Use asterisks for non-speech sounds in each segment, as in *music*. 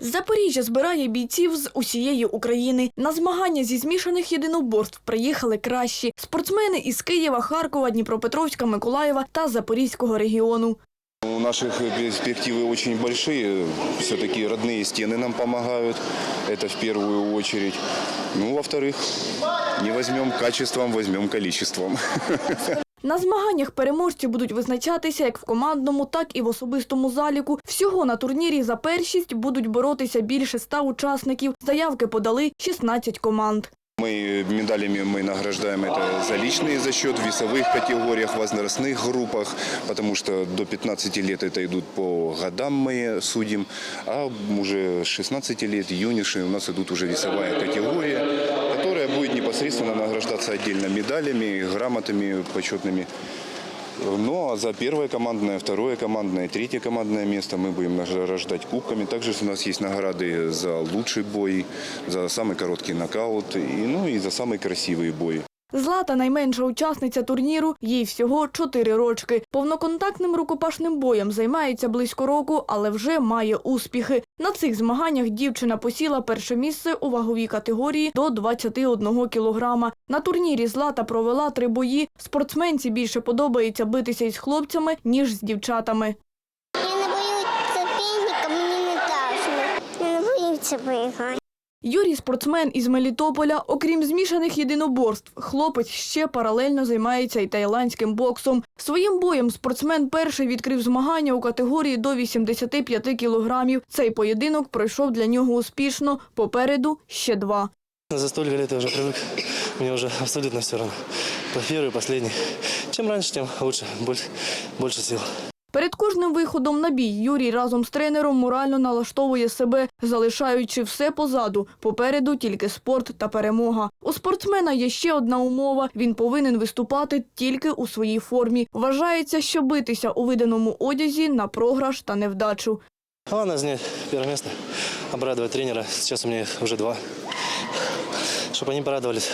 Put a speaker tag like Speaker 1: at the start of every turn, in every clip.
Speaker 1: Запоріжжя збирає бійців з усієї України. На змагання зі змішаних єдиноборств приїхали кращі спортсмени із Києва, Харкова, Дніпропетровська, Миколаєва та Запорізького регіону.
Speaker 2: У наших перспективы очень большие. Все-таки родные стены нам помогают. Это в первую очередь. Ну, во-вторых, не возьмем качеством, возьмем количеством. *laughs*
Speaker 1: На змаганнях переможці будуть визначатися як в командному, так і в особистому заліку. Всього на турнірі за першість будуть боротися більше ста учасників. Заявки подали 16 команд.
Speaker 2: Мы медалями мы награждаем это за личные зачет в весовых категориях, возрастных группах, потому что до 15 лет это идут по годам мы судим, а уже с 16 лет юниши у нас идут уже весовая категория, которая будет непосредственно награждаться отдельно медалями, грамотами почетными. Ну а за первое командное, второе командное, третье командное место мы будем награждать кубками. Также у нас есть награды за лучший бой, за самый короткий нокаут, и, ну и за самый красивый бой.
Speaker 1: Злата найменша учасниця турніру, їй всього 4 рочки. Повноконтактним рукопашним боєм займається близько року, але вже має успіхи. На цих змаганнях дівчина посіла перше місце у ваговій категорії до 21 кілограма. На турнірі Злата провела три бої. Спортсменці більше подобається битися із хлопцями, ніж з дівчатами.
Speaker 3: Я не боюся соперника, мені не страшно. Я не боюся виграти.
Speaker 1: Юрій спортсмен із Мелітополя. Окрім змішаних єдиноборств, хлопець ще паралельно займається і тайландським боксом. Своїм боєм спортсмен перший відкрив змагання у категорії до 85 кілограмів. Цей поєдинок пройшов для нього успішно. Попереду ще два.
Speaker 4: За столько лет я уже привык. Мне уже абсолютно все равно. Первый, последний. Чем раньше, тем лучше. Больше, больше сил.
Speaker 1: Перед кожним виходом на бій Юрій разом з тренером морально налаштовує себе, залишаючи все позаду. Попереду тільки спорт та перемога. У спортсмена є ще одна умова: він повинен виступати тільки у своїй формі. Вважається, що битися у виданому одязі на програш та невдачу.
Speaker 4: Главное занять первое место, обрадовать тренера. Сейчас у меня их уже два. Чтобы они порадовались,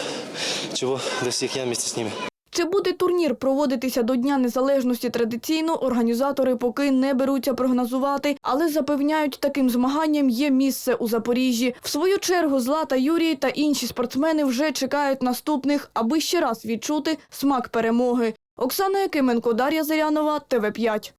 Speaker 4: чего достиг я вместе с ними.
Speaker 1: Чи буде турнір проводитися до Дня Незалежності традиційно, організатори поки не беруться прогнозувати, але запевняють, таким змаганням є місце у Запоріжжі. В свою чергу Злата Юрій та інші спортсмени вже чекають наступних, аби ще раз відчути смак перемоги. Оксана Якименко, Дар'я Зарянова, ТВ 5